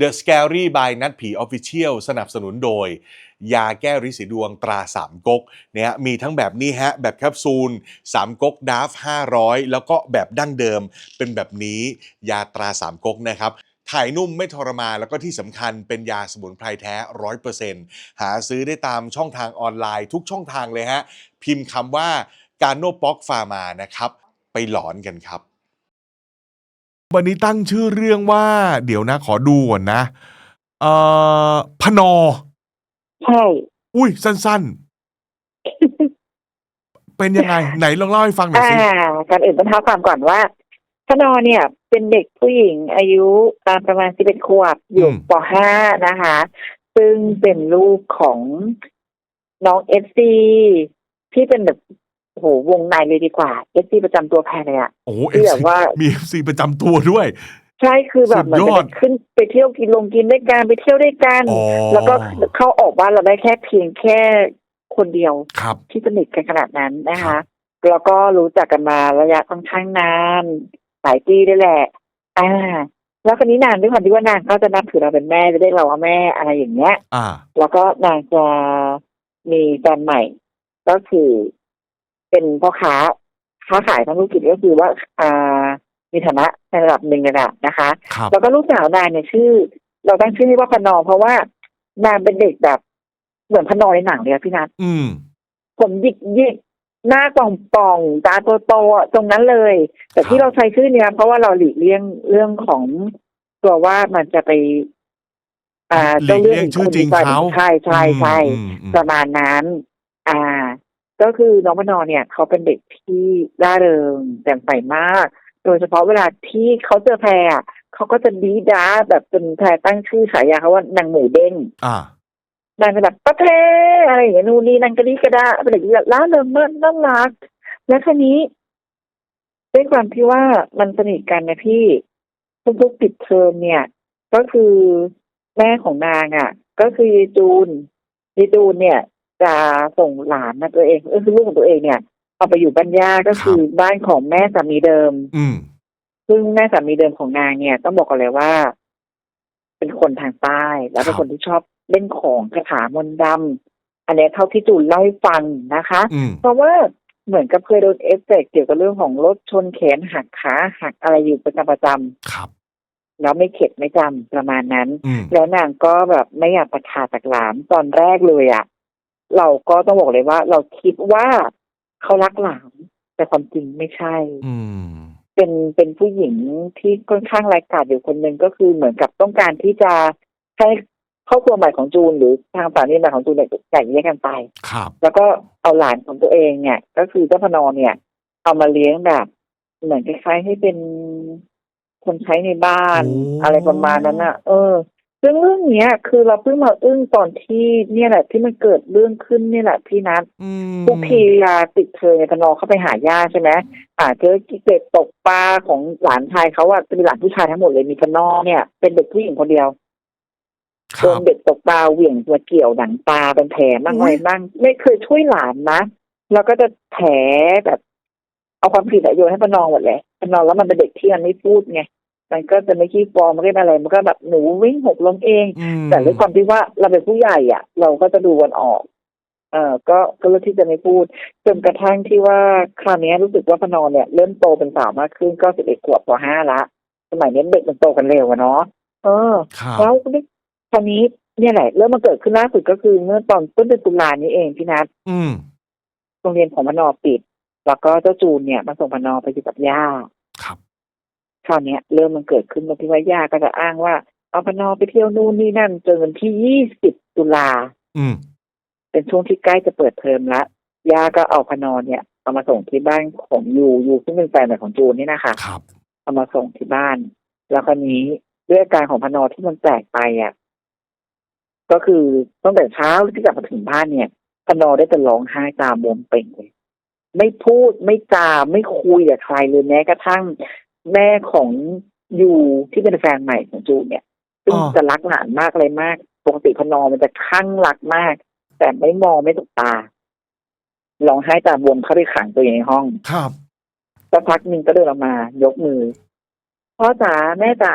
The Scary by นัดผี Official สนับสนุนโดย ยาแก้ริดสีดวงตราสามก๊กเนี่ยมีทั้งแบบนี้ฮะ แบบแคปซูลสามก๊กดาฟ500 แล้วก็แบบดั้งเดิม เป็นแบบนี้ยาตราสามก๊กนะครับถ่ายนุ่มไม่ทรมานแล้วก็ที่สำคัญเป็นยาสมุนไพรแท้100%หาซื้อได้ตามช่องทางออนไลน์ทุกช่องทางเลยฮะ พิมพ์คำว่าการโนปอกฟาร์มานะครับ ไปหลอนกันครับ วันนี้ตั้งชื่อเรื่องว่า เดี๋ยวนะ ขอดูก่อนนะ เอ่อพนอ ใช่ อุ้ยสั้นๆ เป็นยังไง ไหนลองเล่าให้ฟังหน่อยอ่าสิก่อนอื่นต้องเท้าความก่อนว่าพนอเนี่ย เป็นเด็กผู้หญิงอายุอ่าประมาณสิบเอ็ดขวบอยู่อืมปห้านะคะ ซึ่งเป็นลูกของน้องเอฟซีที่เป็นแบบ โอ้โหวงในเลยดีกว่าเอฟซีประจำตัวแพรเลยอะโอ้โหที่แบบว่ามีเอฟซีประจำตัวด้วย ใช่คือแบบเหมือนสุดยอดจะขึ้นไปเที่ยวกินลงกินด้วยกันไปเที่ยวด้วยกันอ๋อแล้วก็เข้าออกบ้านเราได้แค่เพียงแค่คนเดียวครับที่สนิทกันขนาดนั้นนะครัคะบแล้วก็รู้จักกันมาระยะค่อนข้างนานหลายปีด้วยแหละ อ่า แล้วคนนี้นางด้วยความที่ว่านางก็จะนับถือเราเป็นแม่จะได้เราว่าแม่อะไรอย่างเงี้ย อ่า แล้วก็นางจะมีแฟนใหม่ ก็คือ เป็นพ่อค้าค้าขายทางธุรกิจก็คือว่าอ่ามีฐานะในระดับหนึ่งระดับนะคะครับแล้วก็ลูกสาวนางเนี่ยชื่อ เราตั้งชื่อให้ว่าพนอเพราะว่านางเป็นเด็กแบบเหมือนพนอในหนังเลยอะพี่นัทอืมผมหยิกหยิกหน้าป่องป่องๆตาโตโตๆอะตรงนั้นเลย แต่ที่ครับเราใช้ชื่อเนี้ยเพราะว่าเราหลีกเลี่ยงเรื่องของตัวว่ามันจะไป อ่าหลีกเลี่ยงชื่อจริงเขาใช่ใช่ใช่อืมอืมประมาณนั้น อ่า ก็คือน้องพนอเนี่ยเขาเป็นเด็กที่ร่าเริงแจ่มใสมาก โดยเฉพาะเวลาที่เขาเจอแพรอะเขาก็จะดีด้าแบบจนแพรตั้งชื่อฉายาเขาว่านางหมูเด้งอ่านางก็แบบป้าเทอะไรอย่างเงี้ยนู่นนี่นางกระดิกระดาเป็นเด็กที่แบบร่าเริงมากน่ารัก แล้วทีนี้ด้วยความที่ว่ามันสนิทกันนะพี่ทุกๆปิดเทอมเนี่ย ก็คือแม่ของนางอะ ก็คือยายจูนยายจูนเนี่ย จะส่งหลานนะตัวเองก็คือลูกของตัวเองเนี่ยเอาไปอยู่บ้านย่าก็คือบ้านของแม่สามีเดิม อืมซึ่งแม่สามีเดิมของนางเนี่ย ต้องบอกกันเลยว่า เป็นคนทางใต้ แล้วเป็นครับคนที่ชอบเล่นของคาถามนต์ดำอันเนี้ยเท่าที่จูนเล่าให้ฟังนะคะอืมเพราะว่าเหมือนกับเคยโดนเอฟเฟกต์เกี่ยวกับเรื่องของรถชนแขนหักขาหักอะไรอยู่ประจำประจครับำแล้วไม่เข็ดไม่จำประมาณนั้นอืมแล้วนางก็แบบไม่อยากประขาดจากหลานตอนแรกเลยอะ่ะ เราก็ต้องบอกเลยว่า เราคิดว่าเขารักหลานแต่ความจริงไม่ใช่ อืม เป็นเป็นผู้หญิงที่ค่อนข้างรายกาจอยู่คนหนึ่งก็คือเหมือนกับต้องการที่จะให้ครอบครัวใหม่ของจูน หรือทางสามีใหม่ของจูนเนี่ยแตกแยกกันไป ครับ แล้วก็เอาหลานของตัวเองเนี่ย ก็คือเจ้าพนอเนี่ย เอามาเลี้ยงแบบ เหมือนคล้ายๆให้เป็นคนใช้ในบ้าน โอ้ อะไรประมาณนั้นอะ เออ ซึ่งเรื่องเนี้ย คือเราเพิ่งมาอึ้งตอนที่เนี่ยแหละ ที่มันเกิดเรื่องขึ้นเนี่ยแหละพี่นัทอืมทุกทีเวลาติดเทอมเนี่ยพนอเข้าไปหาย่าใช่ไหมอ่าเจอกิเด็กตกปลาของหลานชายเขาอะเป็นหลานผู้ชายทั้งหมดเลยมีพนอเนี่ยเป็นเด็กผู้หญิงคนเดียวคโดรันบเด็กตกปลาเหวี่ยงตัวเกี่ยวหนังปลาเป็นแผลบ้างอุ๊อะไรยบ้างไม่เคยช่วยหลานนะแล้วก็จะแผลแบบ เอาความผิดอะโยนให้ปนองหมดเลยปนองแล้วมันเป็นเด็กที่มันไม่พูดไง มันก็จะไม่ขี้ฟองมันก็ไม่อะไร มันก็แบบหนูวิ่งหกล้มเองอืมแต่ด้วยความที่ว่าเราเป็นผู้ใหญ่อะ เราก็จะดูกันออก เออก็ก็เลือกที่จะไม่พูด จนกระทั่งที่ว่าคราวนี้รู้สึกว่าพนองเนี่ย เริ่มโตเป็นสาวมากขึ้นก็สิบเอ็ดขวบปห้าละ สมัยนี้เด็กมันโตกันเร็วอะเนาะเออครับแล้วคราวนี้เนี่ยแหละเริ่มมาเกิดขึ้นล่าสุดก็คือเมื่อตอนต้นเดือนตุลานี้เองพี่นัทอืมโรงเรียนของพนอปิด แล้วก็เจ้าจูนเนี่ยมาส่งพนอไปอยู่กับย่า ครับคราวเนี้ยเริ่มมันเกิดขึ้นตรงที่ว่าย่าก็จะอ้างว่าเอาพนอไปเที่ยวนู่นนี่นั่นจนวันที่ยี่สิบตุลาอืม เป็นช่วงที่ใกล้จะเปิดเทอมละย่าก็เอาพนอเนี่ยเอามาส่งที่บ้านของยูยูซึ่งเป็นแฟนใหม่ของจูนนี่นะคะครับเอามาส่งที่บ้าน แล้วคราวนี้ด้วยอาการของพนอที่มันแปลกไปอะก็คือตั้งแต่เช้าที่กลับมาถึงบ้านเนี่ยพนอได้แต่ร้องไห้ตาบวมเป่งเลยไม่พูดไม่จาไม่คุยกับใครเลยแม้กระทั่ง แม่ของยูที่เป็นแฟนใหม่ของจูนเนี่ยซึ่งอ๋อจะรักหลานมากเลยมากปกติพนอมันจะคลั่งรักมาก แต่ไม่มองไม่ตกตาร้องไห้ตาบวมเข้าไปขังตัวเองในห้อง ครับสักพักหนึ่งก็เดินออกมา ยกมือพ่อจ๋าแม่จ๋า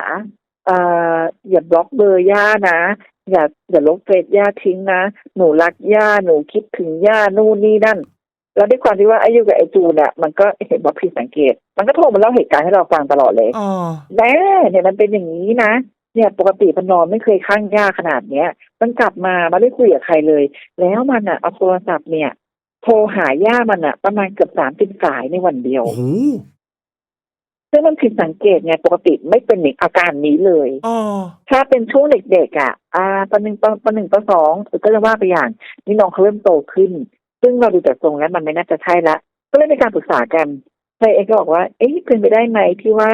เอ่ออย่าบล็อกเบอร์ย่านะอย่าอย่าลบเฟซย่าทิ้งนะหนูรักย่าหนูคิดถึงย่านู่นนี่นั่น แล้วด้วยความที่ว่าไอ้อยู่กับไอ้จูนอะมันก็เห็นว่าผิดสังเกต มันก็โทรมาเล่าเหตุการณ์ให้เราฟังตลอดเลยอ๋อแม่เนี่ยมันเป็นอย่างนี้นะเนี่ยปกติมันนอนไม่เคยข้างย่าขนาดเนี้ย มันกลับมามันไม่คุยกับใครเลย แล้วมันอะเอาโทรศัพท์เนี่ย โทรหาย่ามันอะประมาณเกือบสามสิบสายในวันเดียวโอ้โหซึ่งมันผิดสังเกตไงปกติไม่เป็นอย่างอาการนี้เลยอ๋อถ้าเป็นช่วงเด็กๆอะ อ่าปหนึ่งปปหนึ่งปสองก็จะว่าไปอย่าง นี่น้องเขาเริ่มโตขึ้น ซึ่งเราดูจากทรงแล้วมันไม่น่าจะใช่ละ ก็เลยมีการปรึกษากันใครเองก็บอกว่า เอ๊ะเป็นไปได้ไหมที่ว่า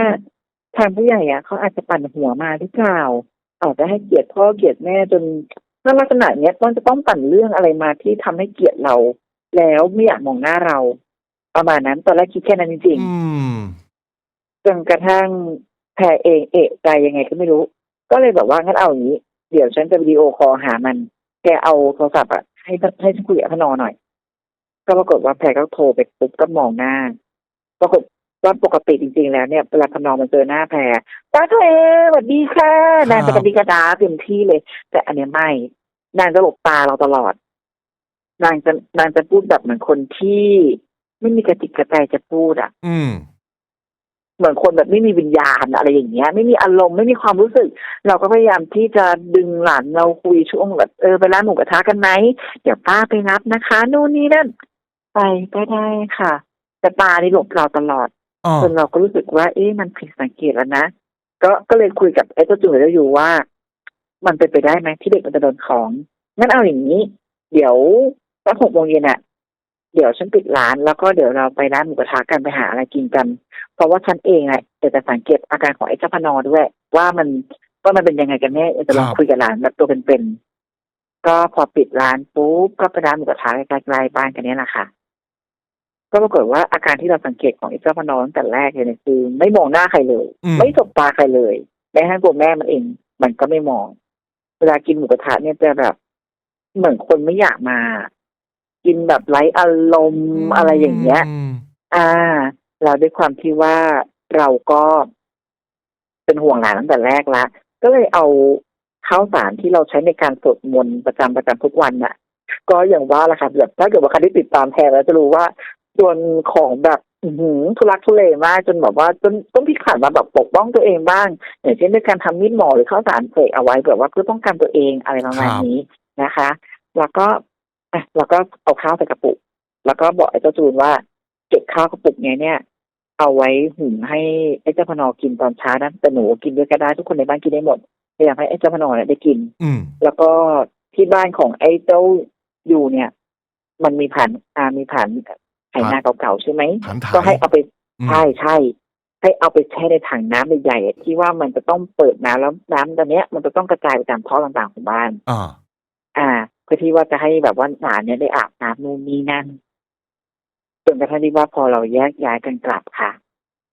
ทางผู้ใหญ่อะเขาอาจจะปั่นหัวมาหรือเปล่าอาจจะให้เกียรติพ่อเกียรติแม่จนถ้าลักษณะเนี้ยต้องจะต้องปั่นเรื่องอะไรมาที่ทำให้เกลียดเรา แล้วไม่อยากมองหน้าเรา ประมาณนั้นตอนแรกคิดแค่นั้นจริงๆอืมจนกระทั่งแพรเองเอะใจยังไงก็ไม่รู้ ก็เลยแบบว่างั้นเอาอย่างนี้ เดี๋ยวฉันจะวิดีโอคอลหามันแกเอาโทรศัพท์อะให้ให้ฉันคุยกับพนอหน่อย ก็ปรากฏว่าแพรก็โทรไปปุ๊บก็มองหน้า ปรากฏว่าปกติจริง ๆ แล้วเนี่ยเวลาพนอมันเจอหน้าแพรป้าเธอสวัสดีค่ะนางจะกระดิกกระดาเต็มที่เลย แต่อันเนี้ยไม่นางจะหลบตาเราตลอด นางจะนางจะพูดแบบเหมือนคนที่ ไม่มีกระติกกระใจจะพูดอะอืมเหมือนคนแบบไม่มีวิญญาณอะไรอย่างเงี้ย ไม่มีอารมณ์ไม่มีความรู้สึก เราก็พยายามที่จะดึงหลานเราคุยช่วงแบบเออไปร้านหมูกระทะกันไหมเดี๋ยวป้าไปรับนะคะ นู่นนี่นั่น ไปก็ได้ค่ะ แต่ตานี่หลบเราตลอดอ๋อจนเราก็รู้สึกว่า เอ๊ะมันผิดสังเกตแล้วนะก็ก็เลยคุยกับไอ้เจ้าจุ๋ยแล้วอยู่ว่า มันเป็นไปได้ไหมที่เด็กมันจะโดนของงั้นเอาอย่างนี้ เดี๋ยวสักหกโมงเย็นอะเดี๋ยวฉันปิดร้านแล้วก็เดี๋ยวเราไปร้านหมูกระทะกันไปหาอะไรกินกัน เพราะว่าฉันเองอะจะจะสังเกตอาการของไอ้เจ้าพนอด้วย ว่ามันว่ามันเป็นยังไงกันแน่จะลองคุยกับร้านแบบตัวเป็นๆก็พอปิดร้านปุ๊บก็ไปร้านหมูกระทะใกล้ๆบ้านกันเนี้ยแหละค่ะ ก็ปรากฏว่าอาการที่เราสังเกตของไอ้เจ้าพนอตั้งแต่แรกเลยเนี่ยคือ ไม่มองหน้าใครเลย อืม ไม่สบตาใครเลยแม้กระทั่งตัวแม่มันเอง มันก็ไม่มอง เวลากินหมูกระทะเนี่ยจะแบบ เหมือนคนไม่อยากมา กินแบบไร้อารมณ์อะไรอย่างเงี้ย มอ่า เราด้วยความที่ว่าเราก็เป็นห่วงหลานตั้งแต่แรกละก็เลยเอาข้าวสารที่เราใช้ในการสวดมนต์ประจำประจำทุกวันน่ะ ก็อย่างว่าละค่ะแบบถ้าเกิดว่าใครที่ติดตามแพรแล้วจะรู้ว่า ส่วนของแบบอื้อหือทุลักทุเลมากจนแบบว่าจนต้องพิขันมาแบบปกป้องตัวเองบ้าง อย่างเช่นด้วยการทำมีดหมอหรือข้าวสารเสกเอาไว้แบบว่าเพื่อป้องกันตัวเองอะไรประมาณนี้นะคะ แล้วก็อะแล้วก็เอาข้าวใส่กระปุก แล้วก็บอกไอ้เจ้าจูนว่าเก็บข้าวกระปุกเนี้ยเนี่ยเอาไว้หุงให้ไอ้เจ้าพนอกินตอนเช้านะแต่หนูกินด้วยก็ได้ทุกคนในบ้านกินได้หมดพยายามให้ไอ้เจ้าพนอเนี่ยได้กิน อืมแล้วก็ที่บ้านของไอ้เจ้าอยู่เนี่ย มันมีผ่านอ่ามีผ่าน ไถนาเก่าๆใช่ไหมฐานถ่ายก็ให้เอาไปอืมใช่ใช่ให้เอาไปแช่ในถังน้ำใหญ่ๆอะที่ว่ามันจะต้องเปิดน้ำแล้วน้ำตอนเนี้ยมันจะต้องกระจายไปตามท่อต่างๆของบ้านอ่าอ่าเพื่อที่ว่าจะให้แบบว่าหลานเนี่ยได้อาบน้ำนู่นนี่นั่นจนกระทั่งที่ว่าพอเราแยกย้ายกันกลับค่ะ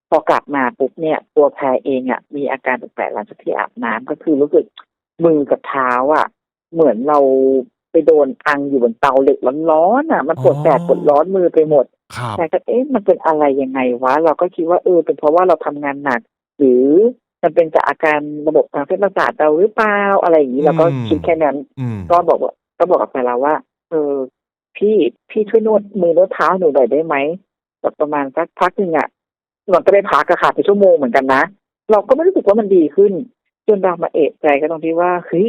พอกลับมาปุ๊บเนี่ย ตัวแพรเองอะมีอาการแปลกๆหลังจากที่อาบน้ำก็คือรู้สึกมือกับเท้าอะ เหมือนเราไปโดนอังอยู่บนเตาเหล็กร้อนๆอะ มันปวดแสบปวดร้อนมือไปหมด ครับแต่ก็เอ๊ะมันเป็นอะไรยังไงวะ เราก็คิดว่าเออเป็นเพราะว่าเราทำงานหนัก หรือมันเป็นจากอาการระบบทางเส้นประสาทเราหรือเปล่าอะไรอย่างนี้เราก็คิดแค่นั้นอืมก็บอกว่าก็บอกกับแฟนเราว่า เออ พี่พี่ช่วยนวดมือนวดเท้าหนูหน่อยได้ไหมแบบประมาณสักพักหนึ่งอะมันก็ได้พักอะค่ะไปชั่วโมงเหมือนกันนะเราก็ไม่รู้สึกว่ามันดีขึ้น จนเรามาเอะใจก็ตรงที่ว่าเฮ้ย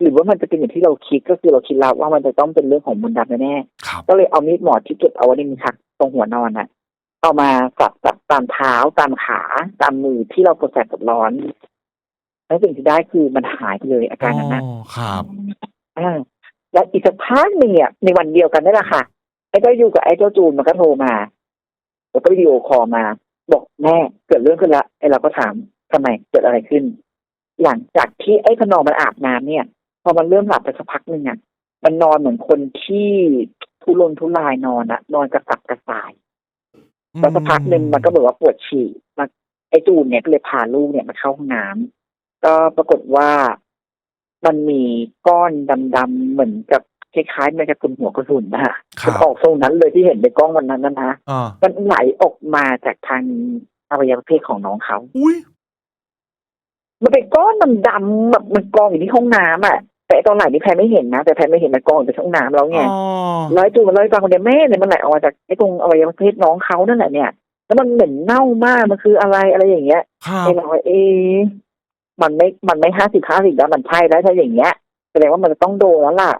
หรือว่ามันจะเป็นอย่างที่เราคิดก็คือเราคิดแล้วว่ามันจะต้องเป็นเรื่องของมนต์ดำแน่ๆครับก็เลยเอามีดหมอที่เก็บเอาไว้ในมือชักตรงหัวนอนน่ะเอามาสับสับตามเท้าตามขาตามมือที่เราปวดแสบปวดร้อนแล้วสิ่งที่ได้คือมันหายไปเลยอาการนั้นนะอ๋อครับอ่าแล้วอีกสักพักหนึ่งเนี่ยในวันเดียวกันนี่แหละค่ะไอ้เจ้าอยู่กับไอ้เจ้าจูนมันก็โทรมาแล้วก็วิดีโอคอลมา บอกแม่เกิดเรื่องขึ้นละไอ้เราก็ถามทำไมเกิดอะไรขึ้น หลังจากที่ไอ้พนอมมันอาบน้ำเนี่ย พอมันเริ่มหลับไปสักพักหนึ่งอะมันนอนเหมือนคนที่ทุรนทุรายนอนอะนอนกระสับกระส่ายแล้วสักพักหนึ่งมันก็บอกว่าปวดฉี่มันไอ้จูนเนี่ยก็เลยพาลูกเนี่ยมาเข้าห้องน้ำก็ปรากฏว่ามันมีก้อนดำๆเหมือนกับคล้ายๆแมงกะพรุนหัวกระสุนนะฮะครัมันบออกทรงนั้นเลยที่เห็นในกล้องวันนั้นนะนะอ่ามันไหลออกมาจากทางอวัยวะเพศของน้องเขาอุ้ยมันเป็นก้อนดำๆแบบมันกองอยู่ที่ห้องน้ำอะ แต่ไอ้ตอนไหนนี่แพรไม่เห็นนะ แต่แพรไม่เห็นมันกองอยู่ในห้องน้ำแล้วไงอ๋อร้อยจูมันร้อยฟังคนเดียวแม่เนี่ยมันไหลออกมาจากไอ้ตรงอวัยวะเพศน้องเขานั่นแหละเนี่ยแล้วมันเหม็นเน่ามากมันคืออะไรอะไรอย่างเงี้ยครับไอ้เราเอะมันไม่มันไม่ห้าสิบห้าสิบแล้วมันใช่แล้วถ้าอย่างเงี้ยแสดงว่ามันจะต้องโดนแล้วล่ะ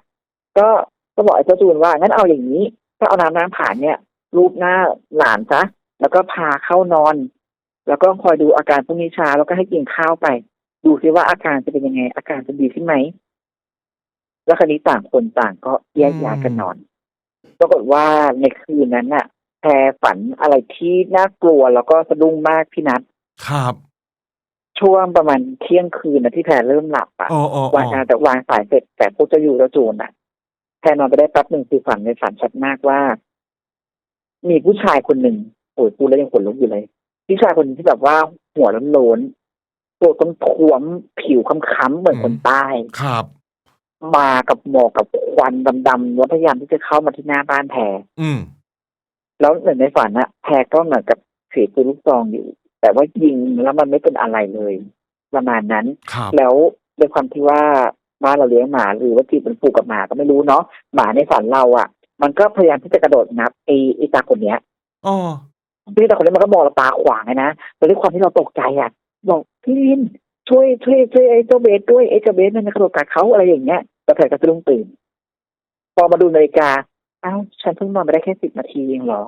ก็ก็บอกไอ้เจ้าจูนว่างั้นเอาอย่างนี้ก็เอาน้ำน้ำผ่านเนี่ย รูปหน้าหลานซะแล้วก็พาเข้านอน แล้วก็คอยดูอาการพรุ่งนี้เช้าแล้วก็ให้กินข้าวไป ดูซิว่าอาการจะเป็นยังไง อาการจะดีขึ้นไหม แล้วคราวนี้ต่างคนต่างก็แยกย้ายกันนอนปรากฏว่าในคืนนั้นน่ะแพรฝันอะไรที่น่ากลัวแล้วก็สะดุ้งมากพี่นัทครับ ช่วงประมาณเที่ยงคืนนะที่แพรเริ่มหลับอะอ๋ออ๋อวางงานแต่วางสายเสร็จแต่พวกเจะอยู่แล้วจูนอะแพรนอนไปได้แป๊บหนึ่งคือฝันในฝันชัดมากว่า มีผู้ชายคนหนึ่งโอ้ยพูดแล้วยังขนลุกอยู่เลยผู้ชายคนหนึงที่แบบว่าหัวโล้นๆตัวต้นท้วมๆผิวค้ำๆเหมือนคนใต้ครับ มากับหมอกกับควันดำๆแล้วพยายามที่จะเข้ามาที่หน้าบ้านแพรอืม แล้วเหมือนในฝันนะแพรก็เหมือนกับเสียปืนลูกซองอยู่ แต่ว่ายิงแล้วมันไม่เป็นอะไรเลย ประมาณนั้น ครับ แล้วด้วยความที่ว่าบ้านเราเลี้ยงหมาหรือว่าจีบมันผูกกับหมาก็ไม่รู้เนาะหมาในฝันเราอะมันก็พยายามที่จะกระโดดงับไอ้ไอ้ตาคนเนี้ย อ๋อ พี่ตาคนนี้มันก็มองเราตาขวางไงนะแต่ด้วยความที่เราตกใจอะ บอกพี่ลิน ช่วยช่วยช่วยไอ้เจ้าเบสด้วยไอ้เจ้าเบสมันกระโดดกัดเขาอะไรอย่างเงี้ยแต่แพรก็สะดุ้งตื่นพอมาดูนาฬิกาอ้าวฉันเพิ่งนอนไปได้แค่สิบนาทีเองเหรอ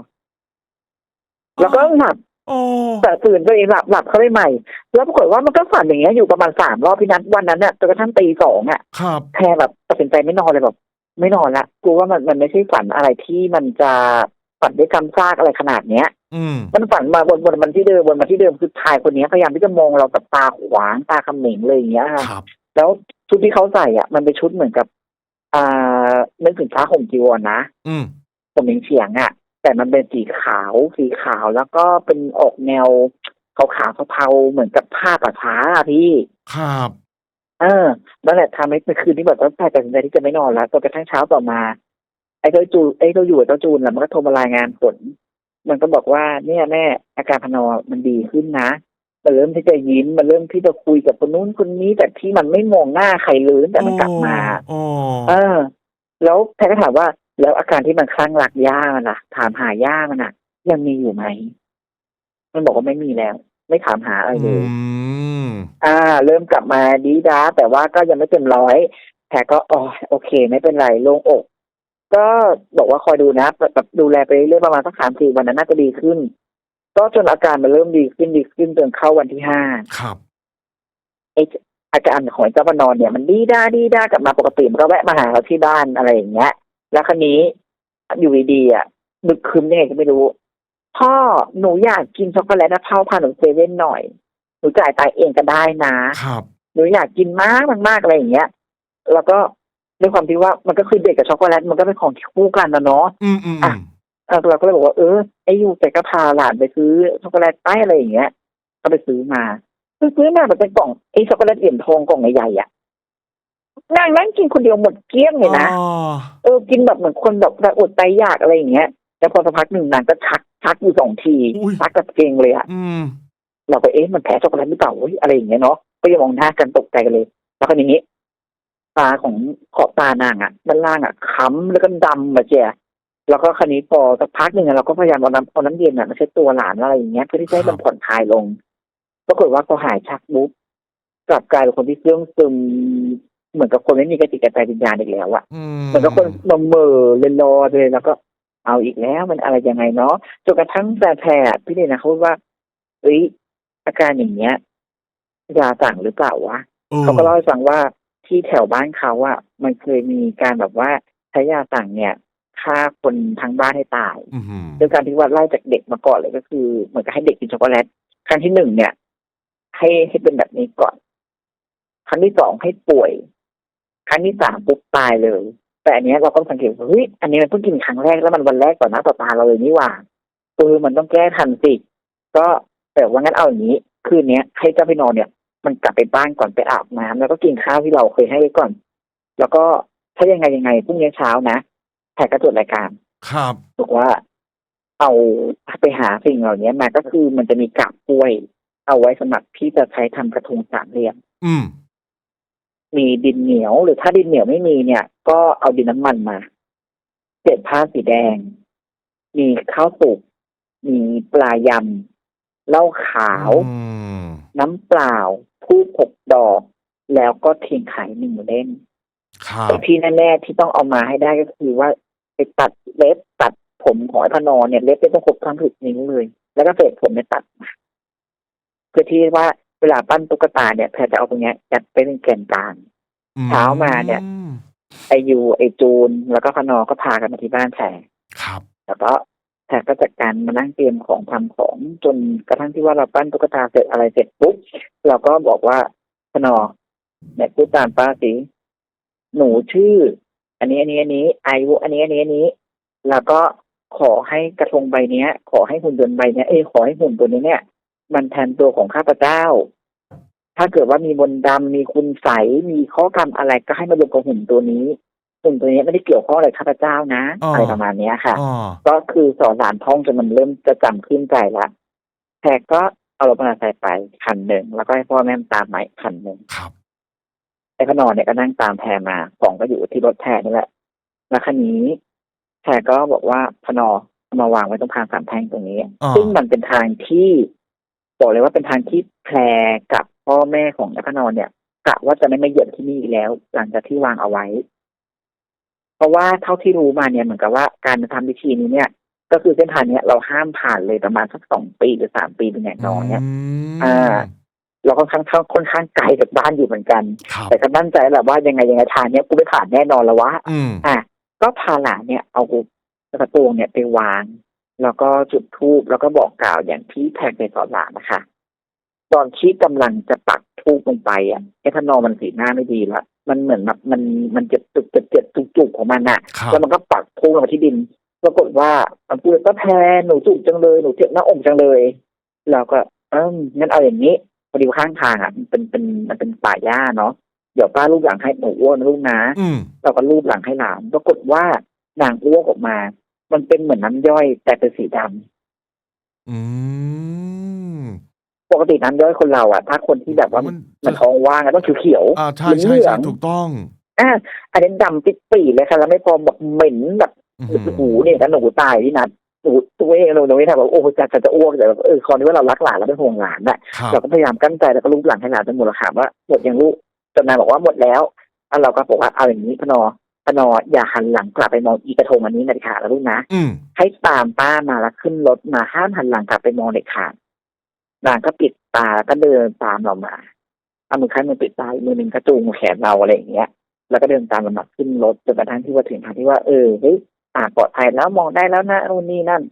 แล้วก็หลับอ๋อแต่ตื่นตัวเองหลับหลับเข้าไปใหม่ แล้วปรากฏว่ามันก็ฝันอย่างเงี้ยอยู่ประมาณสามรอบพี่นัทวันนั้นเนี่ยจนกระทั่งตีสองอะครับแพรแบบตัดสินใจไม่นอนเลยแบบไม่นอนละกลัวว่ามันมันไม่ใช่ฝันอะไรที่มันจะฝันด้วยกำซากอะไรขนาดเนี้ย อืมมันฝันมาวนวนมันที่เดิมวนมาที่เดิมคือชายคนเนี้ยพยายามที่จะมองเรากับตาขวางตาเขม็งเลยอย่างเงี้ยค่ะครับแล้วชุดที่เขาใส่อะ มันเป็นชุดเหมือนกับ อ่านึกถึงผ้าห่มจีวรนะอืมผมเฉียงๆอะ แต่มันเป็นสีขาวสีขาวแล้วก็เป็นออกแนวขาวขาวๆเทาๆเหมือนกับผ้าปัดผ้าอะพี่ครับเออนั่นแหละทำให้เมื่อคืนนี้แบบว่าแพทย์ตัดสินใจที่จะไม่นอนแล้วจนกระทั่งเช้าต่อมา ไอ้เจ้าจูไอ้เจ้าอยู่กับเจ้าจูนแหละมันก็โทรมารายงานผล มันก็บอกว่าเนี่ยแม่อาการพนอมันดีขึ้นนะมันเริ่มที่จะยิ้มมันเริ่มที่จะคุยกับคนนู้นคนนี้ แต่ที่มันไม่มองหน้าใครเลยตั้งแต่มันกลับมาอ๋อเออ แล้วแพทย์ก็ถามว่า แล้วอาการที่มันคลั่งรักย่ามันล่ะ ถามหาย่ามันอะ ยังมีอยู่ไหมมันบอกว่าไม่มีแล้ว ไม่ถามหาอะไรอืเลยมอ่า เริ่มกลับมาดีด้าแต่ว่าก็ยังไม่เต็มร้อยแพทย์ก็อ๋อโอเค ไม่เป็นไรโล่งอก ก็บอกว่าคอยดูนะแบบแบบดูแลไปเรื่อยๆประมาณสักสามสี่วันนั้นน่าจะดีขึ้น ก็จนอาการมันเริ่มดีขึ้นดีขึ้นจนเข้าวันที่ห้าครับไออาการของไอ้เจ้าพนอนเนี่ยมันดีด้าดีด้ากลับมาปกติมันก็แวะมาหาเราที่บ้านอะไรอย่างเงี้ย แล้วคันนี้อยู่ดีๆอะนึกคืมยังไงก็ไม่รู้ พ่อหนูอยากกินช็อกโกแลตนะพ่อพาหนูเซเว่นหน่อยหนูจ่ายตายเองก็ได้นะครับหนูอยากกินมากมากๆอะไรอย่างเงี้ย แล้วก็ ด้วยความที่ว่ามันก็คือเด็กกับช็อกโกแลตมันก็เป็นของคู่กันนะเนาะอืมอืมอืมเออเราก็เลยบอกว่าเออไอ้ยูแต่ก็พาหลานไปซื้อช็อกโกแลตไปอะไรอย่างเงี้ย ก็ไปซื้อมาซื้อมามันเป็นกล่องไอ้ช็อกโกแลตเหรียญทองกล่องใหญ่ๆอะนางนั่งกินคนเดียวหมดเกลี้ยงเลยนะอ๋อเออกินแบบเหมือนคนแบบอดใจอยากอะไรอย่างเงี้ยแล้วพอสักพักหนึ่งนางก็ชักชักอยู่สองทีอุ้ยชักกับเกงเลยอะอืมเราก็เอ๊ะมันแพ้ช็อกโกแลตหรือเปล่าเฮ้ยอะไรอย่างเงี้ยเนาะก็ยังมองหน้ากันตกใจกันเลย แล้วก็อย่างนี้ ตาของขอบตานางอะด้านล่างอะค้ำแล้วก็ดำมาเจียแล้วก็คันนี้พอสักพักหนึ่งอะเราก็พยายามเอาน้ำเอาน้ำเย็นอะมาเช็ดตัวหลานอะไรอย่างเงี้ยเพื่อที่จะให้มันผ่อนคลายลงปรากฏว่าพอหายชักปุ๊บกลับกลายเป็นคนที่เครื่องซึมเหมือนกับคนไม่มีกระติกกระใจวิญญาณอีกแล้วอะอืมเหมือนกับคนมาเหม่อเล่นรอเลยแล้วก็เอาอีกแล้วมันอะไรยังไงเนาะจนกระทั่งแฟนแพทย์พี่เดชนะเขาพูดว่าเอ้ยอาการอย่างเงี้ยยาสั่งหรือเปล่าวะออเขาก็เล่าให้ฟังว่า ที่แถวบ้านเขาอะมันเคยมีการแบบว่าใช้ยาสั่งเนี่ยฆ่าคนทั้งบ้านให้ตายอืมโดยการที่ว่าไล่จากเด็กมาก่อนเลยก็คือ เหมือนกับให้เด็กกินช็อกโกแลตครั้งที่หนึ่งเนี่ย ให้ให้เป็นแบบนี้ก่อน ครั้งที่สองให้ป่วย ครั้งที่สามปุ๊บตายเลย แต่อันเนี้ยเราก็สังเกตว่าเฮ้ยอันนี้มันเพิ่งกินครั้งแรกแล้วมันวันแรกต่อหน้าต่อตาเราเลยนี่หว่าเออมันต้องแก้ทันสิก็แต่ว่างั้นเอาอย่างนี้ คืนเนี้ยให้เจ้าพี่นอนเนี่ย มันกลับไปบ้านก่อนไปอาบน้ำแล้วก็กินข้าวที่เราเคยให้ไว้ก่อน แล้วก็ถ้ายังไงยังไงพรุ่งนี้เช้านะแขกก็จดรายการ ครับบอกว่าเอาไปหาสิ่งเหล่านี้มาก็คือมันจะมีกาบกล้วย เอาไว้สำหรับที่จะใช้ทำกระทงสามเหลี่ยมอืม มีดินเหนียวหรือถ้าดินเหนียวไม่มีเนี่ย ก็เอาดินน้ำมันมาเศษผ้าสีแดง มีข้าวสุกมีปลายำเหล้าขาว อืม น้ำเปล่าผู้หกดอก แล้วก็เทียนไขหนึ่งเล่มครับแต่ที่แน่ๆที่ต้องเอามาให้ได้ก็คือว่าไปตัดเล็บตัดผมของไอ้พนอเนี่ยเล็บไม่ต้องครบทั้งถึงนิ้วเลย แล้วก็เศษผมเนี่ยตัดมาเพื่อที่ว่าเวลาปั้นตุ๊กตาเนี่ยแพรจะเอาตรงเนี้ยยัดไปเป็นแกนกลางเช้ามาเนี่ยอืมไอยูไอจูน แล้วก็พนอก็พากันมาที่บ้านแพรครับ แล้วก็ แพรก็จัดการมานั่งเตรียมของทำของจนกระทั่งที่ว่าเราปั้นตุ๊กตาเสร็จอะไรเสร็จปุ๊บเราก็บอกว่าพนอเนี่ยพูดตามป้าสิหนูชื่อ อันนี้อันนี้อันนี้อายุอันนี้อันนี้อันนี้ แล้วก็ขอให้กระทงใบเนี้ย ขอให้หุ่นยนต์ใบเนี้ยเอ้ขอให้หุ่นตัวนี้เนี่ย มันแทนตัวของข้าพเจ้า ถ้าเกิดว่ามีมนต์ดำมีคุณใสมีข้อกรรมอะไรก็ให้มารวมกับหุ่นตัวนี้ หุ่นตัวนี้ไม่ได้เกี่ยวข้องอะไรข้าพเจ้านะอะไรประมาณเนี้ยค่ะ อ๋อก็คือสอนหลานท่องจนมันเริ่มจะจำขึ้นใจละแพรก็เอารถมอเตอร์ไซค์ไปคันหนึ่งแล้วก็ให้พ่อแม่ตามมาอีกคันหนึ่งครับ ไอ้พนอนเนี่ยก็นั่งตามแพรมาของก็อยู่ที่รถแพรนี่แหละแล้วคันนี้แพรก็บอกว่าพนอเอามาวางไว้ตรงทางสามแพร่งตรงนี้อ่าซึ่งมันเป็นทางที่บอกเลยว่าเป็นทางที่แพรกับพ่อแม่ของไอ้พนอนเนี่ยกะว่าจะไม่มาเหยียบที่นี่อีกแล้ว หลังจากที่วางเอาไว้ เพราะว่าเท่าที่รู้มาเนี่ยเหมือนกับว่าการทำพิธีนี้เนี่ยก็คือเส้นทางเนี้ยเราห้ามผ่านเลยประมาณสักสองปีหรือสามปีเป็นอย่างน้อยเนี่ยมอ่าเราค่อนข้างค่อนข้างไกลจากบ้านอยู่เหมือนกันครับแต่ก็มั่นใจแหละว่ายังไงยังไงทางเนี้ยกูไม่ผ่านแน่นอนแล้ววะอืมอะก็พาหลานเนี่ยเอากระตวงเนี่ยไปวาง แล้วก็จุดธูปแล้วก็บอกกล่าวอย่างที่แพงไปสอนหลานนะคะ ตอนที่กำลังจะปักธูปลงไปอะไอ้พนอมันสีหน้าไม่ดีละ มันเหมือนแบบมันมันเจ็บจุกเจ็บเจ็บจุกจุกของมันอะครับ แล้วมันก็ปักธูปลงมาที่ดินปรากฏว่ามันพูดก็แพนหนูจุกจังเลยหนูเจ็บหน้าอกจังเลยเราก็เอองั้นเอาอย่างนี้พอดีว่าข้างทางอะมันเป็นเป็นมันเป็นป่าหญ้าเนาะเดี๋ยวป้าลูกหลังให้หนูอ้วนนะลูกนะ อืม เราก็รูปหลังให้หลานปรากฏว่านางอ้วกออกมา มันเป็นเหมือนน้ำย่อยแต่เป็นสีดำอืม ปกติน้ำย่อยคนเราอะ ถ้าคนที่แบบว่ามันมันท้องว่างอะต้องเขียวอ่าใช่ๆใช่เหลืใช่องถูกต้องๆอะอันนี้ดำปิดปีเลยค่ะแล้วไม่พอแบบเหม็นแบบอื้อโอ้หือโหเนี่ยถ้าหนูตายที่นัดหนูตัวเองเราไม่ทำแบบโอ้โหจะจะจะอ้วกแต่แบบเออคราวนี้ว่าเรารักหลานเราเป็นห่วงหลานน่ะครับเราก็พยายามกั้นใจแล้วก็รูปหลังให้หลานจนหมดแล้วถามว่าหมดยังลูกจนนายบอกว่าหมดแล้วอะเราก็บอกว่าเอาอย่างนี้พนอพนออย่าหันหลังกลับไปมองอีกระทงอันนี้นะค่ะแล้วลูกนะอืมให้ตามป้ามาแล้วขึ้นรถมาห้ามหันหลังกลับไปมองเด็กขาด นางก็ปิดตาแล้วก็เดินตามเรามาเอามือข้างมือปิดตามือหนึ่งก็จูงแขนเราอะไรอย่างเงี้ย แล้วก็เดินตามเรามาขึ้นรถจนกระทั่งที่ว่าถึงทางที่ว่าเออเฮ้ยอ่าปลอดภัยแล้วมองได้แล้วนะนู่นนี่นั่น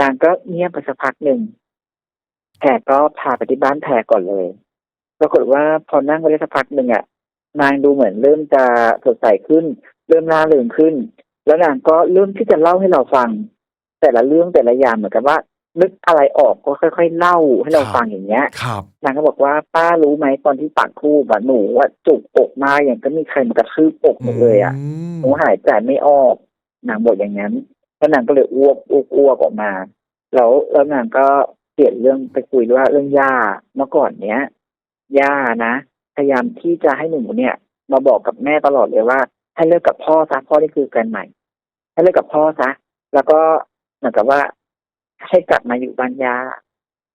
นางก็เงียบไปสักพักหนึ่งแพรก็พาไปที่บ้านแพรก่อนเลยปรากฏว่าพอนั่งไปได้สักพักหนึ่งอะนางดูเหมือนเริ่มจะสดใสขึ้น เริ่มน่าเริงขึ้น แล้วนางก็เริ่มที่จะเล่าให้เราฟัง แต่ละเรื่องแต่ละอย่างเหมือนกับว่า นึกอะไรออกก็ค่อยๆเล่าให้เราฟังอย่างเงี้ยครับนางก็บอกว่าป้ารู้ไหมตอนที่ปักทูบอะหนูว่าจุกอกมากอย่างก็มีใครมากระทืบอกหมดเลยอะมหนูหายใจไม่ออกนางบอกอย่างนั้นแล้วนางก็เลยอ้วกอ้วกอ้วกออกมา แล้วแล้วนางก็เปลี่ยนเรื่องไปคุยว่าเรื่องย่าเมื่อก่อนเนี้ยย่านะพยายามที่จะให้หนูเนี่ย มาบอกกับแม่ตลอดเลยว่า ให้เลิกกับพ่อซะพ่อนี่คือแฟนใหม่ ให้เลิกกับพ่อซะแล้วก็เหมือนกับว่า ให้กลับมาอยู่บ้านย่า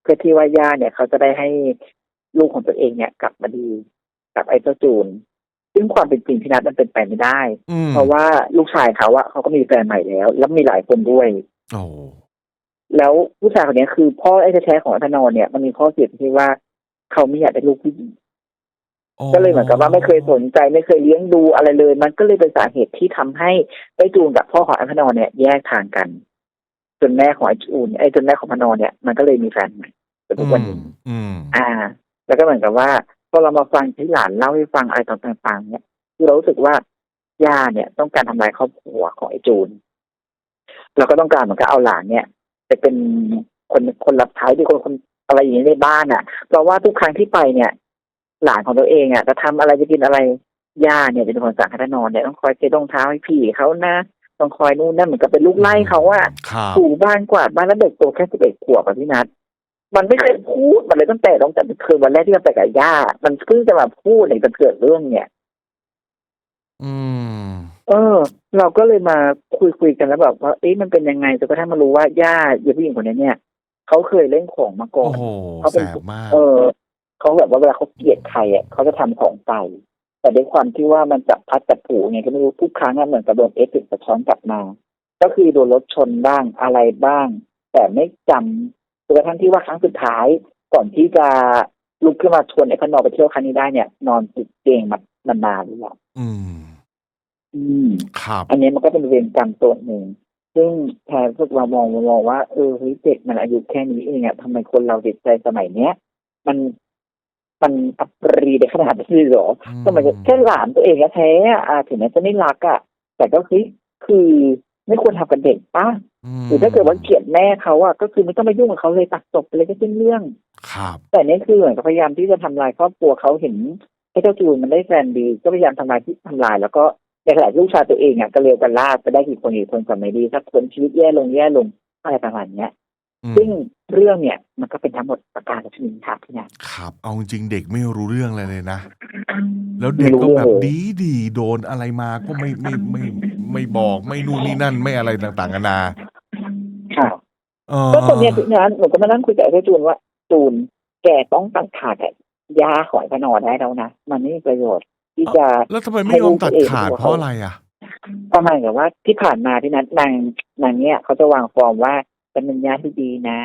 เพื่อที่ว่าย่าเนี่ยเขาจะได้ให้ลูกของตัวเองเนี่ย กลับมาดีกับไอ้เจ้าจูน ซึ่งความเป็นจริงพี่นัทมันเป็นไปไม่ได้อืมเพราะว่าลูกชายเขาอะเขาก็มีแฟนใหม่แล้ว แล้วมีหลายคนด้วยโอ้แล้วผู้ชายคนนี้คือพ่อไอ้แท้ๆของอัธนนท์เนี่ยมันมีข้อเสียที่ว่าเขาไม่อยากได้ลูกผู้หญิงก็เลยเหมือนกับว่าไม่เคยสนใจไม่เคยเลี้ยงดูอะไรเลย มันก็เลยเป็นสาเหตุที่ทำให้ไอ้จูนกับพ่อของไอ้พนอนเนี่ยแยกทางกัน จนแม่ของไอ้จูนไอ้จนแม่ของพนอนเนี่ยมันก็เลยมีแฟนใหม่จนทุกวันนี้อืมอ่า แล้วก็เหมือนกับว่าพอเรามาฟังที่หลานเล่าให้ฟังอะไรต่างๆเนี่ยคือเรารู้สึกว่าย่าเนี่ย ต้องการทำลายครอบครัวของไอ้จูนเราก็ต้องการเหมือนกับเอาหลานเนี่ยไปเป็นคนคนรับใช้ที่คนคนอะไรอย่างนี้ในบ้านอะ เพราะว่าทุกครั้งที่ไปเนี่ย หลานของตัวเองอะจะทำอะไรจะกินอะไรย่าเนี่ยจะเป็นคนสั่งให้ท่านนอนเนี่ยต้องคอยเช็ดรองเท้าให้พี่เขานะต้ องคอยนู่นนั่นเหมือนกับเป็นลูกไล่เขาอะครับถูบ้านกวาดบ้านแล้วเด็กโตแค่สิบเอ็ดขวบอะพี่นัทมันไม่เคยพูดมันเลยตั้งแต่ตั้งแต่คืนวันแรกที่มันไปกับย่า มันเพิ่งจะมาพูดในตอนเกิดเรื่องเนี่ย อืม เออ เราก็เลยมาคุยคุยกันแล้วแบบว่าเอ๊ะมันเป็นยังไงจนกระทั่งมารู้ว่าย่าเยาผู้หญิงคนนี้เนี่ยเขาเคยเล่นของมาก่อโอ้น โหเขาแสเป็นบมาก เออเขาแบบว่าเวลาเขาเกลียดใครอะเขาจะทำของใส่ แต่ด้วยความที่ว่ามันจับพัดจับผูไงก็ไม่รู้ทุกครั้งอะเหมือนกับโดนเอฟเฟกต์สะท้อนกลับมา ก็คือโดนรถชนบ้างอะไรบ้าง แต่ไม่จำจนกระทั่งที่ว่าครั้งสุดท้ายก่อนที่จะลุกขึ้นมาชวนไอ้พนอไปเที่ยวครั้งนี้ได้เนี่ย นอนติดเตียงมานานแล้วอืม อืมครับอันนี้มันก็เป็นเวรกรรมตัวหนึ่งซึ่งแทนพวกเรามองมองว่าเออเฮ้ยเด็กมันอายุแค่นี้เองอะทำไมคนเราเด็กใจสมัยเนี้ย มัน มันอัปรีได้ขนาดนี้เหรออืมทำไมจะแค่หลานตัวเองแท้ๆอะอ่าถึงแม้จะไม่รักอะแต่ก็คือคือไม่ควรทำกับเด็กป้าหรือถ้าเกิดว่าเกลียดแม่เขาอะก็คือไม่ต้องไปยุ่งกับเขาเลยตัดจบไปเลยก็สิ้นเรื่อง ครับ แต่นี่คือเหมือนกับพยายามที่จะทำลายครอบครัวเขาเห็นไอ้เจ้าจูนมันได้แฟนดี ก็พยายามทำลายที่ทำลาย แล้วก็ในขณะที่ลูกชายตัวเองอะก็เร็วกันลาดไปได้กี่คนกี่คนก็ไม่ดีสักคนชีวิตแย่ลงแย่ลงอะไรประมาณเนี้ยอืม ซึ่งเรื่องเนี่ยมันก็เป็นทั้งหมดประการชนิดครับพี่นันครับ เอาจริงๆเด็กไม่รู้เรื่องอะไรเลยนะ แล้วเด็กก็แบบดีดีๆโดนอะไรมาก็ไม่ไม่ไม่ไม่ไม่บอกไม่นู่นนี่นั่นไม่อะไรต่างๆกันานาค่ะเออก็ตอนเนี้ยพี่นันหนูก็มานั่งคุยกับไอ้เจ้าจูนว่าจูนแกต้องตัดขาดกับยาขอยพนอนได้แล้วนะมันไม่มีประโยชน์ที่จะแล้วทำไมไม่ยอมตัดขาดเพราะอะไรอะประมาณกับว่าที่ผ่านมาที่นัดนางนางเนี่ยเขาจะวางฟอร์มว่า เป็นญาติที่ดีนะ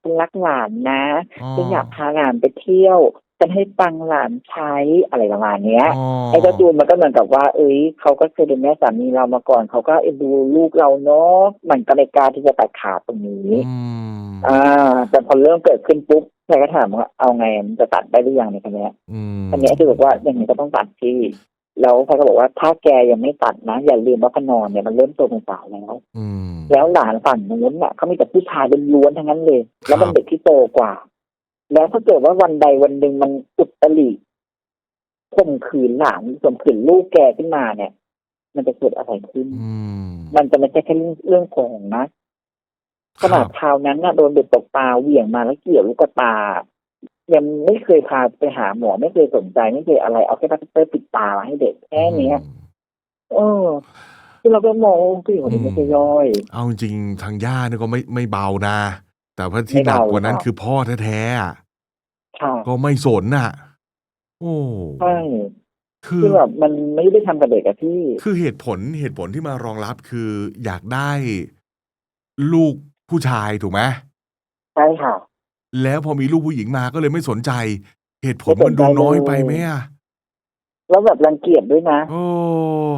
เป็นรักหลานนะอ๋อฉันอยากพาหลานไปเที่ยวฉันให้ตังค์หลานใช้อะไรประมาณเนี้ยอ๋อไอ้เจ้าจูนมันก็เหมือนกับว่า เอ้ยเขาก็เคยเป็นแม่สามีเรามาก่อน เขาก็เอ็นดูลูกเราเนาะมันก็เลยกล้าที่จะตัดขาดตรงนี้อืมอ่า แต่พอเริ่มเกิดขึ้นปุ๊บใครก็ถามว่าเอาไงมันจะตัดได้หรือยังในคันนี้ยอืมอันนี้คือบอกว่าอย่างนี้ก็ต้องตัดที่ แล้วพายก็บอกว่าถ้าแกยังไม่ตัดนะ อย่าลืมว่าพนอนเนี่ยมันเริ่มโตเป็นสาวแล้วอืมแล้วหลานฝั่งนู้นน่ะเขามีแต่ผู้ชายล้วนๆทั้งนั้นเลย แล้วมันครับเด็กที่โตกว่า แล้วถ้าเกิดว่าวันใดวันหนึ่งมันอุดตลิข่มขืนหลานข่มขืนลูกแกขึ้นมาเนี่ย มันจะเกิดอะไรขึ้นอืมมันจะไม่ใช่แค่เรื่องเรื่องของนะขนาดคราวนั้นน่ะโดนเด็กตกปลาเหวี่ยงมาแล้วเกี่ยวลูกตา ยังไม่เคยพาไปหาหมอไม่เคยสนใจไม่เคยอะไรเอาแค่พลาสเตอร์ปิดตาให้เด็กแค่เนี้ยเออคือเราก็มองว่าผู้หญิงคนนี้ไม่ใช่ย่อย เอาจริงๆทางย่าเนี่ยก็ไม่ไม่เบานะ แต่ว่าที่ไม่หนักเบากว่านั้นครับคือพ่อแท้ๆอะค่ะก็ไม่สนน่ะ โอ้ใช่คือคือแบบมันไม่ได้ทำกับเด็กอะพี่ คือเหตุผลเหตุผลที่มารองรับคืออยากได้ลูกผู้ชายถูกไหมใช่ค่ะ แล้วพอมีลูกผู้หญิงมาก็เลยไม่สนใจ เหตุผลไม่สมันนใจดูน้อยเลยไปไหมอะแล้วแบบรังเกียจด้วยนะโอ้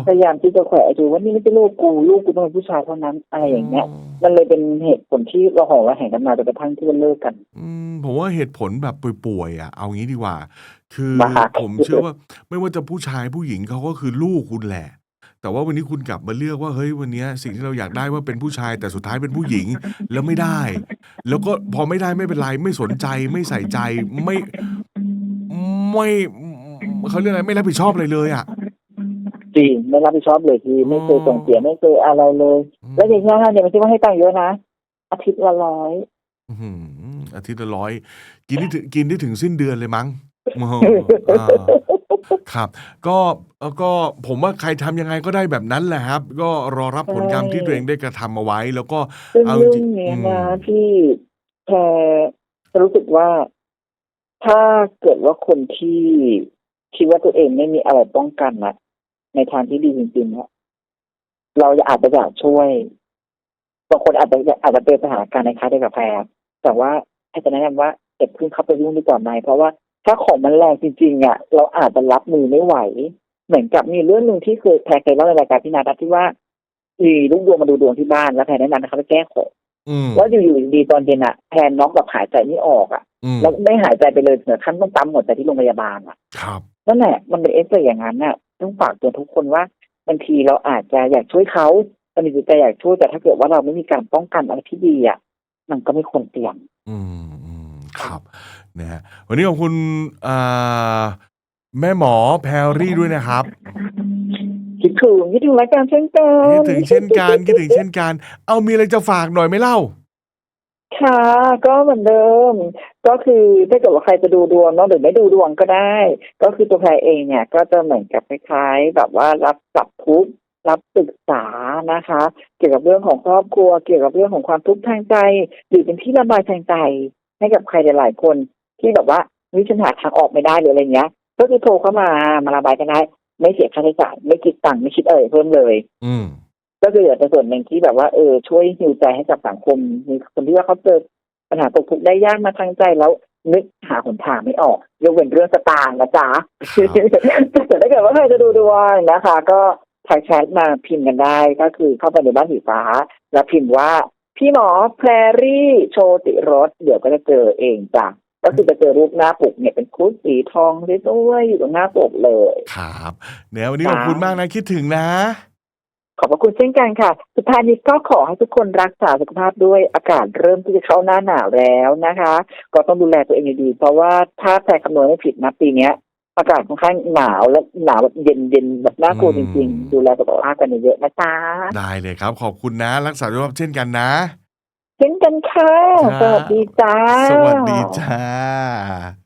พยายามที่จะแขวะดูว่านี่ไม่ใช่ลูกกูลูกกูต้องเป็นผู้ชายเท่านั้นอะไรอย่างเงี้ย มันเลยเป็นเหตุผลที่เราหอระแหงกันมาจนกระทั่งที่ว่าเลิกกัน อืมผมว่าเหตุผลแบบป่วยๆอะ เอางี้ดีกว่า คือมาหาผมเชื่อว่า ไม่ว่าจะผู้ชายผู้หญิงเขาก็คือลูกคุณแหละ แต่ว่าวันนี้คุณกลับมาเลือกว่าเฮ้ยวันเนี้ยสิ่งที่เราอยากได้ว่าเป็นผู้ชาย แต่สุดท้ายเป็นผู้หญิงแล้วไม่ได้ แล้วก็พอไม่ได้ไม่เป็นไรไม่สนใจไม่ใส่ใจไม่ไม่เขาเรียกอะไรไม่รับผิดชอบอะไรเลยอะจริงไม่รับผิดชอบเลยพี่ไม่เคยส่งเสียไม่เคยอะไรเลยอืมแล้วเด็กง่ายๆเนี่ยไม่ใช่ว่าให้ตังค์เยอะนะอาทิตย์ละร้อยอื้อหืออาทิตย์ละร้อยกินได้ถึงกินได้ถึงสิ้นเดือนเลยมั้งโอ้โหอ่า ครับ ก็เอ่อก็ผมว่าใครทำยังไงก็ได้แบบนั้นแหละครับ ก็รอรับผลกรรมที่ตัวเองได้กระทำเอาไว้ แล้วก็ซึ่งเอาเรื่อจริงงเนี้ยอืมนะที่แพรรู้สึกว่า ถ้าเกิดว่าคนที่คิดว่าตัวเองไม่มีอะไรป้องกันนะในทางที่ดีจริงๆนะเราจะอาจจะอยากช่วยบางคนอาจจะอาจจะเป็นสถานการณ์ในคล้ายเดียวกับแพรแต่ว่าให้จะแนะนำว่าเก็บพึ่งเข้าไปยุ่งดีกว่าไหมเพราะว่า ถ้าของมันแรงจริงๆอะเราอาจจะรับมือไม่ไหว เหมือนกับมีเรื่องหนึ่งที่เคยแพรเคยเล่าในรายการพี่นาทัศน์ที่ว่ามีลูกดวงมาดูดวงที่บ้านแล้วแพรแนะนำให้เขาไปแก้ของอืมว่าอยู่ๆดีๆตอนเย็นอะแทนน้องแบบหายใจไม่ออกอะอืมแล้วไม่หายใจไปเลยถึงขั้นต้องปั๊มหัวใจที่โรงพยาบาลอะครับนั่นแหละมันเป็นเอฟเฟกต์อย่างนั้นน่ะต้องฝากเตือนทุกคนว่าบางทีเราอาจจะอยากช่วยเขาตอนนี้จิตใจอยากช่วยแต่ถ้าเกิดว่าเราไม่มีการป้องกันอะไรที่ดีอะมันก็ไม่ควรเสี่ยง อืมอืมครับ นะฮะวันนี้ขอบคุณอ่าแม่หมอแพรรี่ด้วยนะครับคิดถึงคิดถึงรายการเช่นกัคิดนถึงเช่นกันคิดถึงเช่นกัน เอามีอะไรจะฝากหน่อยไหมเล่า ค่ะ ก็เหมือนเดิม ก็คือถ้าเกิดว่าใครจะดูดวงเนาะหรือไม่ดูดวงก็ได้ ก็คือตัวแพรเองเนี่ย ก็จะเหมือนกับคล้ายๆแบบว่ารับจับทุกข์รับปรึกษานะคะ เกี่ยวกับเรื่องของครอบครัว เกี่ยวกับเรื่องของความทุกข์ทางใจ หรือเป็นที่ระบายทางใจให้กับใครหลายๆคน ที่แบบว่าวิฉันหาทางออกไม่ได้หรืออะไรเงี้ย ก็คือโทรเข้ามามาระบายกันได้ไม่เสียค่าใช้จ่ายไม่คิดตังค์ไม่คิดเอ่ยเพิ่มเลย อืมก็คือเหลือแต่ส่วนหนึ่งที่แบบว่าเออช่วยฮิวใจให้กับสังคมมีคนที่ว่าเขาเจอปัญหาตกทุกข์ได้ยากมาทางใจแล้วนึกหาหนทางไม่ออกยกเว้นเรื่องสตางค์นะจ๊ะแต่ถ้าเกิดว่าใครจะดูดวงนะคะ ก็ทักแชทมาพิมพ์กันได้ก็คือเข้าไปในบ้านสีฟ้า แล้วพิมพ์ว่า พี่หมอแพรรี่โชติรสเดี๋ยวก็จะเจอเองจ้ะ ก็คือจะเจอรูปหน้าปกเนี่ยเป็นคุดสีทองสวยๆอยู่ตรงหน้าปกเลย ครับเนี่ยวันนี้ขอบคุณมากนะคิดถึงนะ ขอบพระคุณเช่นกันค่ะ สุดท้ายนี้ก็ขอให้ทุกคนรักษาสุขภาพด้วยอากาศเริ่มที่จะเข้าหน้าหนาวแล้วนะคะ ก็ต้องดูแลตัวเองดีๆเพราะว่าถ้าแต่คำนวณไม่ผิดนะปีเนี้ยอากาศค่อนข้างหนาวและหนาวแบบเย็นๆแบบน่ากลัวอืจมริง ๆ ดูแลสุขภาพกันเยอะๆนะจ๊ะได้เลยครับ ขอบคุณนะ รักษาสุขภาพเช่นกันนะ เช่นกันค่ะครับสวัสดีจ้า สวัสดีจ้า